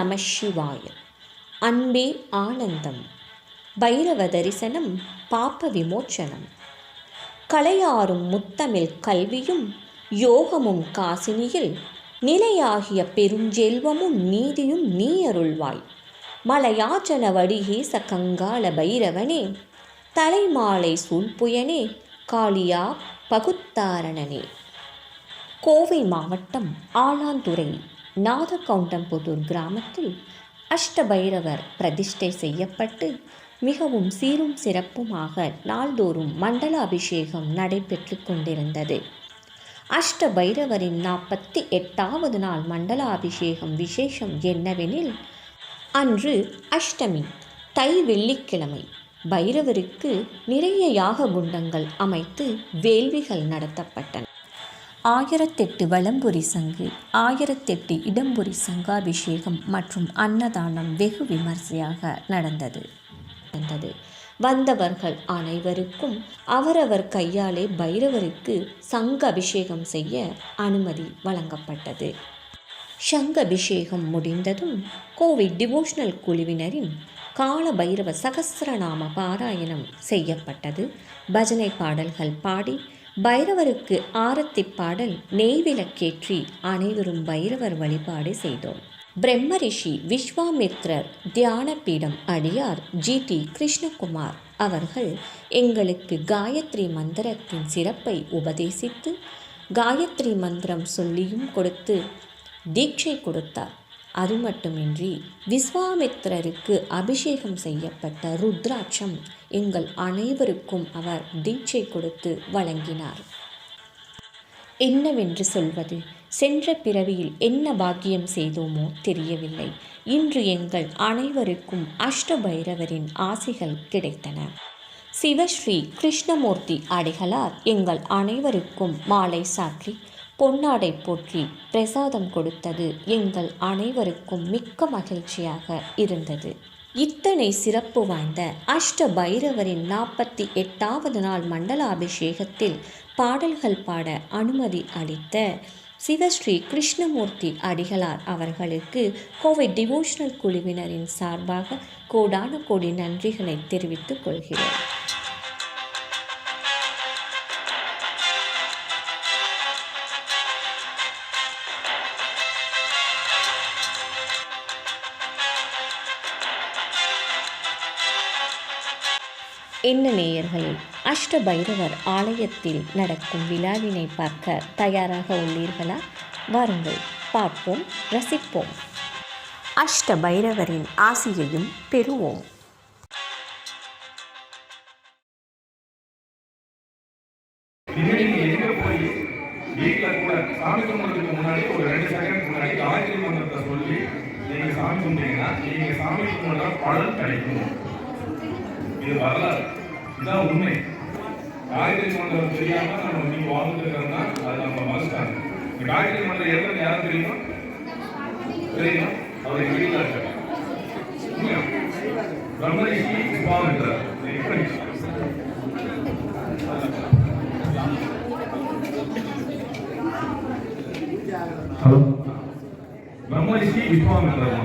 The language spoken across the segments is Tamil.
நம சிவாய. அன்பே ஆனந்தம். பைரவ தரிசனம் பாப்ப விமோச்சனம். கலையாறும் முத்தமிழ் கல்வியும் யோகமும் காசினியில் நிலையாகிய பெருஞ்செல்வமும் நீதியும் நீ அருள்வாய் மலையாச்சன வடிகேச கங்காள பைரவனே தலைமாலை சூழ்புயனே காளியா பகுத்தாரணனே. கோவை மாவட்டம் ஆலாந்துறை. நாதகவுண்டம்புதூர் கிராமத்தில் அஷ்டபைரவர் பிரதிஷ்டை செய்யப்பட்டு மிகவும் சீரும் சிறப்புமாக நாள்தோறும் மண்டல அபிஷேகம் நடைபெற்று கொண்டிருந்தது. அஷ்ட பைரவரின் நாற்பத்தி எட்டாவது நாள் மண்டல அபிஷேகம் விசேஷம் என்னவெனில் அன்று அஷ்டமி தை வெள்ளிக்கிழமை பைரவருக்கு நிறைய யாக குண்டங்கள் அமைத்து வேள்விகள் நடத்தப்பட்டன. ஆயிரத்தெட்டு வலம்புரி சங்கு ஆயிரத்தெட்டு இடம்புரி சங்காபிஷேகம் மற்றும் அன்னதானம் வெகு விமர்சையாக நடந்தது. நடந்தது. வந்தவர்கள் அனைவருக்கும் அவரவர் கையாலே பைரவருக்கு சங்க அபிஷேகம் செய்ய அனுமதி வழங்கப்பட்டது. சங்க அபிஷேகம் முடிந்ததும் கோவை டிவோஷனல் குழுவினரின் கால பைரவ சகசிரநாம பாராயணம் செய்யப்பட்டது. பஜனை பாடல்கள் பாடி பைரவருக்கு ஆரத்தி பாடல் நெய்விளக்கேற்றி அனைவரும் பைரவர் வழிபாடு செய்தோம். பிரம்ம ரிஷி விஸ்வாமித்ரர் தியான பீடம் அடியார் ஜி. டி. கிருஷ்ணகுமார் அவர்கள் எங்களுக்கு காயத்ரி மந்திரத்தின் சிறப்பை உபதேசித்து காயத்ரி மந்திரம் சொல்லியும் கொடுத்து தீட்சை கொடுத்தார். அது மட்டுமின்றி விஸ்வாமித்திரருக்கு அபிஷேகம் செய்யப்பட்ட ருத்ராட்சம் எங்கள் அனைவருக்கும் அவர் தீட்சை கொடுத்து வழங்கினார். என்னவென்று சொல்வது? சென்ற பிறவியில் என்ன பாக்கியம் செய்தோமோ தெரியவில்லை. இன்று எங்கள் அனைவருக்கும் அஷ்டபைரவரின் ஆசைகள் கிடைத்தன. சிவஸ்ரீ கிருஷ்ணமூர்த்தி அடிகளார் எங்கள் அனைவருக்கும் மாலை சாற்றி பொன்னாடை போற்றி பிரசாதம் கொடுத்தது எங்கள் அனைவருக்கும் மிக்க மகிழ்ச்சியாக இருந்தது. இத்தனை சிறப்பு வாய்ந்த அஷ்ட பைரவரின் நாற்பத்தி எட்டாவது நாள் மண்டல அபிஷேகத்தில் பாடல்கள் பாட அனுமதி அளித்த சிவஸ்ரீ கிருஷ்ணமூர்த்தி அடிகளார் அவர்களுக்கு கோவை டிவோஷனல் குழுவினரின் சார்பாக கோடான கோடி நன்றிகளை தெரிவித்துக் கொள்கிறேன் என்ன நேயர்களே? அஷ்டபைரவர் ஆலயத்தில் நடக்கும் விழாவினை பார்க்க தயாராக உள்ளீர்களா? வாருங்கள் பார்ப்போம் ரசிப்போம். அஷ்டபைரவரின் ஆசியையும் பெறுவோம். கூட சாமி முன்னாடி ஒரு ரெண்டு செகண்ட் முன்னாடி காயத்ரி மந்திரத்தை சொல்லி சாமி கும்பிட்டீங்கன்னா சாமி பலன் கிடைக்கும். இது வரலாறு. இதுதான் உண்மை. காயத்ரி மண்டலம் தெரியாம நம்ம நீங்க வாழ்ந்துருக்கோம்னா அது நம்ம மனசாங்க இந்த காயத்ரி மண்டலம் எழுதுறது யாரும் தெரியுமா? தெரியும்? அவர் வீட்டில் இருக்காரு பிரம்மரிஷி உபாமித்தார் ஹலோ? பிரம்மரிஷி விஸ்வாமித்திரமா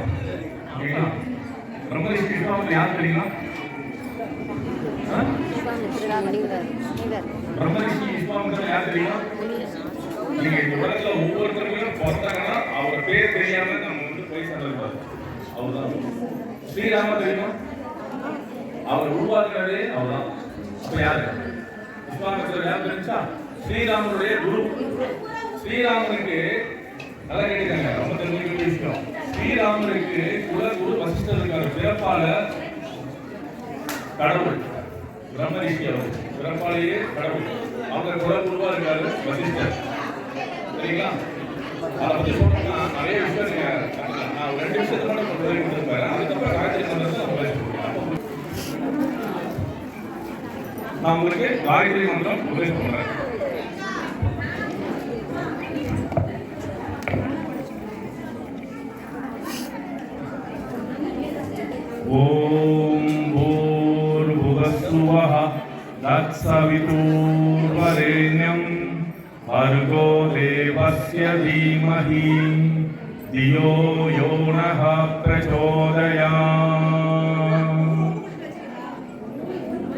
பிரம்மரிஷி விஸ்வாமித்ரா யார் தெரியுமா ஆ? பிரம்மரிஷி விஸ்வாமித்திர யார் தெரியுமா நீங்க இந்த உலகத்துல ஒவ்வொருத்தருக்கும் பிறந்தாங்கன்னா அவர் பேர் தெரியாம நம்ம வந்து போய் சேர்ந்துருப்பாரு அவர்தான் ஸ்ரீராம தெரியுமா அவர் உருவாக்குறதே அவர்தான் அப்ப யாரு விஸ்வாமித்திரர் யார் தெரிஞ்சா ஸ்ரீராமனுடைய குரு ஸ்ரீராமனுக்கு நல்லா கேட்டுக்கங்க ரொம்ப தெரிஞ்சுக்க விஷயம் ஸ்ரீராமனுக்கு குல குரு வசிஷ்டர் இருக்காரு பிறப்பால கடவுள் பிரம்மரிஷி அவர் பிறப்பாலேயே கடவுள். அவங்க குல குருவா இருக்காரு வசிஷ்டர். சரிங்களா? அதை பத்தி சொல்லணும்னா நிறைய விஷயம் நீங்க நான் ரெண்டு விஷயத்துல மட்டும் கொண்டு போய் கொடுத்துருப்பாரு அதுக்கப்புறம் காயத்ரி மந்திரத்தை நம்ம நான் உங்களுக்கு காயத்ரி மந்திரம் உபதேசம் பண்றேன். भूर्भुवस्सुवः तत्सवितुर्वरेण्यं भर्गो देवस्य धीमहि धियो यो नः प्रचोदयात्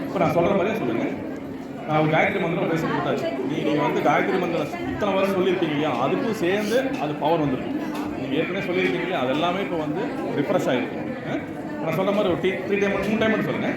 இப்போ நான் சொல்கிற மாதிரியே சொல்லுங்க நான் ஒரு காயத்ரி மந்திரம் பேசி கொடுத்தாச்சு நீ நீங்கள் வந்து காயத்ரி மந்திரம் இத்தனை வருஷம் சொல்லியிருக்கீங்க இல்லையா அதுக்கும் சேர்ந்து அது பவர் வந்துருக்கு நீங்கள் ஏற்கனவே சொல்லியிருக்கீங்க இல்லையா அது எல்லாமே இப்போ வந்து ரிஃப்ரெஷ் ஆகிருக்கு நான் சொல்கிற மாதிரி ஒரு த்ரீ த்ரீ டைம் மூணு டைம் மட்டும் சொல்லுங்கள்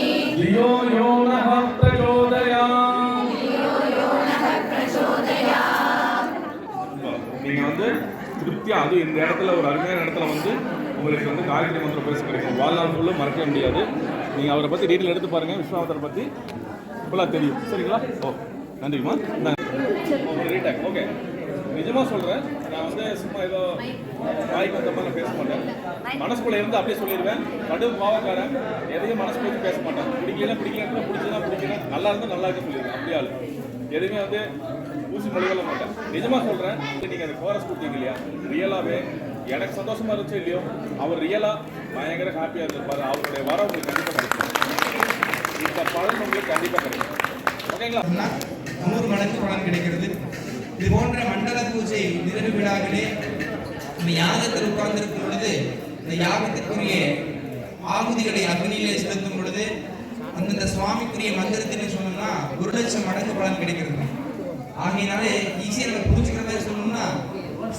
धियो यो नः प्रचोदयात् நீங்க வந்து திருப்தியா அது இந்த இடத்துல ஒரு அருமையான இடத்துல வந்து உங்களுக்கு வந்து காயத்ரி மந்திரம் பேச கிடைக்கும் வாழ்நாள் ஃபுல்லும் மறக்க முடியாது நீங்கள் அவரை பற்றி டீட்டெயில் எடுத்து பாருங்கள் விஸ்வாமத்தரை பற்றி ஃபுல்லாக தெரியும் சரிங்களா ஓ நன்றிம்மா ரீடாக் ஓகே நிஜமாக சொல்கிறேன் நான் வந்து சும்மா ஏதோ வாய்க்கு வந்த மாதிரி பேச மாட்டேன். மனசுக்குள்ளே இருந்து அப்படியே சொல்லிடுவேன். கடும் பாவக்காரன் எதையும் மனசுக்குள்ள பேச மாட்டேன். பிடிக்கலாம் பிடிக்கலாம் பிடிச்சதா பிடிக்கலாம் நல்லா இருந்தால் நல்லா இருக்க சொல்லிடுவேன் அப்படியே ஆளு. எதுவுமே வந்து ஊசி மொழிகள மாட்டேன். நிஜமாக சொல்கிறேன் நீங்கள் அந்த கோரஸ் கொடுத்தீங்க இல்லையா? ரியலாகவே எனக்கு சந்தோஷமா இருந்துச்சு இல்லையோ? அவர் ரியலா பயங்கர ஹாப்பியா இருந்திருப்பாரு. அவருடைய வர உங்களுக்கு கண்டிப்பா கிடைக்கும். இந்த பலன் உங்களுக்கு கண்டிப்பா கிடைக்கும். ஓகேங்களா? நூறு மடங்கு பலன் கிடைக்கிறது. இது போன்ற மண்டல பூஜை நிறைவு விழாவிலே நம்ம யாகத்தில் உட்கார்ந்திருக்கும் பொழுது இந்த யாகத்திற்குரிய ஆகுதிகளை அக்னியிலே செலுத்தும் பொழுது அந்தந்த சுவாமிக்குரிய மந்திரத்தினை சொன்னோம்னா ஒரு லட்சம் மடங்கு பலன் கிடைக்கிறது. ஆகையினாலே ஈஸியாக நம்ம புரிஞ்சுக்கிற மாதிரி சொல்லணும்னா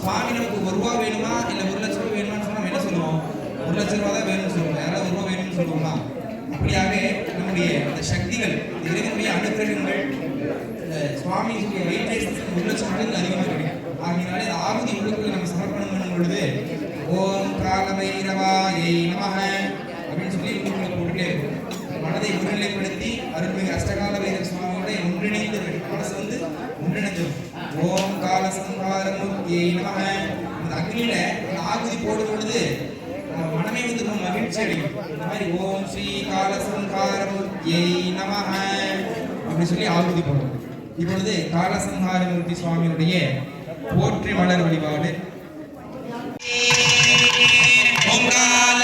சுவாமி நமக்கு ஒரு ரூபா வேணுமா இல்லை ஒரு லட்சம் ரூபா வேணுமான்னு சொன்னால் என்ன சொல்லுவோம்? ஒரு லட்சம் ரூபா தான் வேணும்னு சொல்லுவோம். யாராவது ஒரு ரூபா வேணும்னு சொல்லுவோம்னா அப்படியாக நம்முடைய அந்த சக்திகள் இறைவனுடைய அனுகிரகங்கள் இந்த சுவாமி வெயிட்டேஜ் ஒரு லட்சம் மடங்கு அதிகமாக கிடைக்கும் ஆகையினாலே இந்த ஆகுதி உள்ளுக்குள்ள நம்ம சமர்ப்பணம் பண்ணும் பொழுது ஓம் காலபைரவாயை நமக அப்படின்னு சொல்லி உள்ளுக்குள்ள போட்டுட்டே இருக்கும். மனதை ஒருநிலைப்படுத்தி அருள்மிகு அஷ்டகால வைரவ சுவாமியோட ஒன்றிணைந்து மனசு வந்து ஒன்றிணைஞ்சிடும் ஓம் கால சம்ஹாரமூர்த்தியை நமக. அந்த அக்னியில அந்த ஆகுதி போடும் பொழுது மனமே வந்து ரொம்ப மகிழ்ச்சி அடையும். இந்த மாதிரி ஓம் ஸ்ரீ கால சம்ஹாரமூர்த்தியை நமக அப்படின்னு சொல்லி ஆகுதி போடும் இப்பொழுது காலசம்ஹாரமூர்த்தி சுவாமியுடைய போற்றி மலர் வழிபாடு. பொங்கால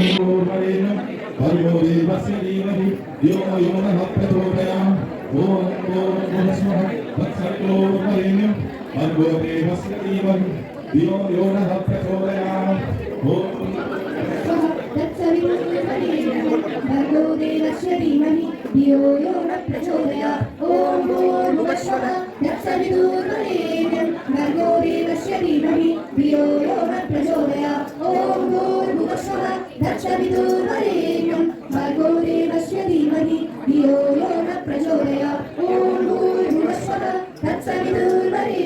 धीमहि भर्गो देवस्य धीमहि धियो यो नः प्रचोदयात् ॐ भूर्भुवस्वः तत्सवितुर्वरेण्यं भर्गो देवस्य धीमहि धियो यो नः प्रचोदयात् ॐ भर्गो देवस्य धीमहि धियो यो न प्रचोदयात् ॐ भूर्भुवस्वः तत्सवितुर्वरेण्यं भर्गो देवस्य धीमहि धियो यो न प्रचोदयात् ॐ भूर्भुवस्वः तत्सवितुर्वरेण्यं भर्गो देवस्य धीमहि धियो यो न प्रचोदयात् ॐ भूर्भुवस्वः तत्सवितुर्वरेण्यं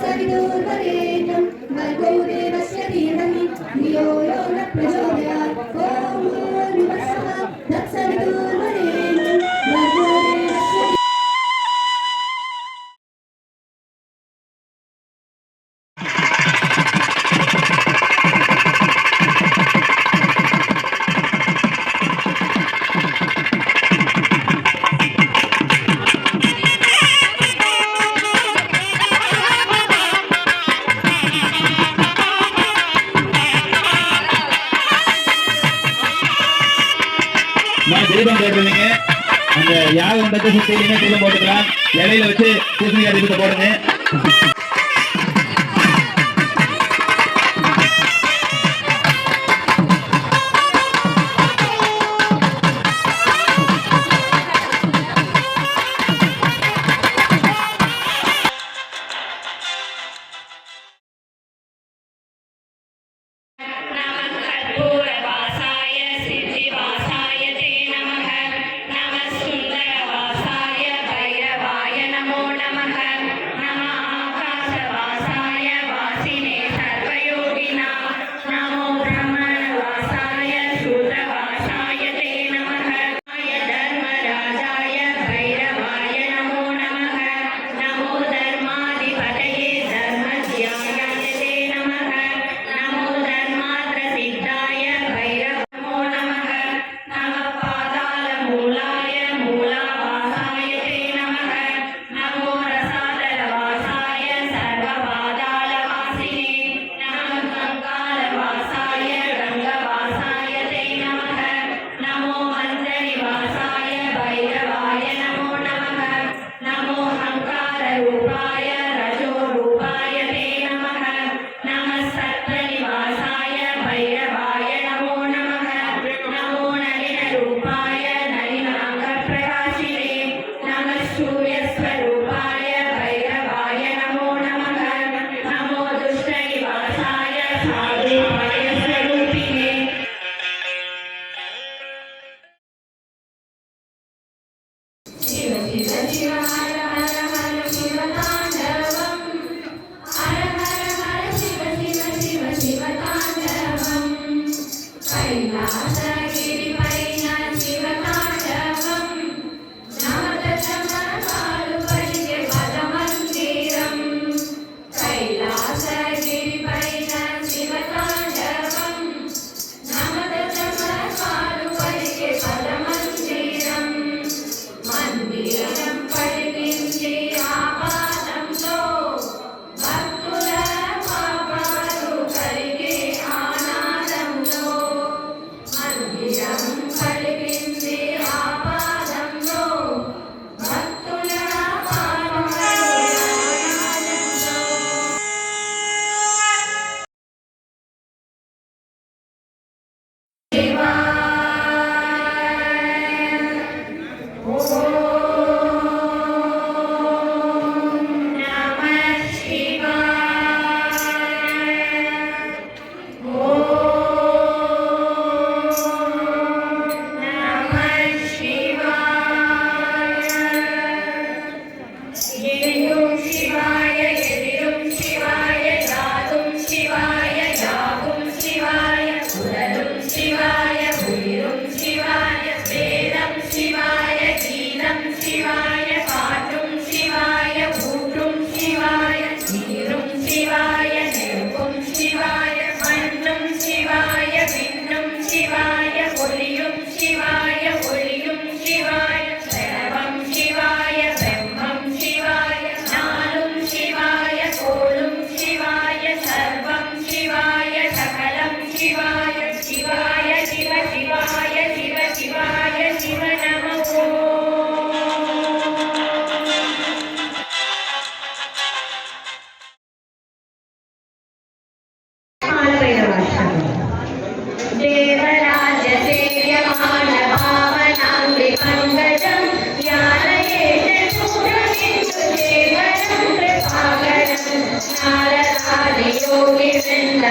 സവിതോപരേണ്യം ഭർഗോ ദേവസ്യ ധീമഹി ധിയോ യോ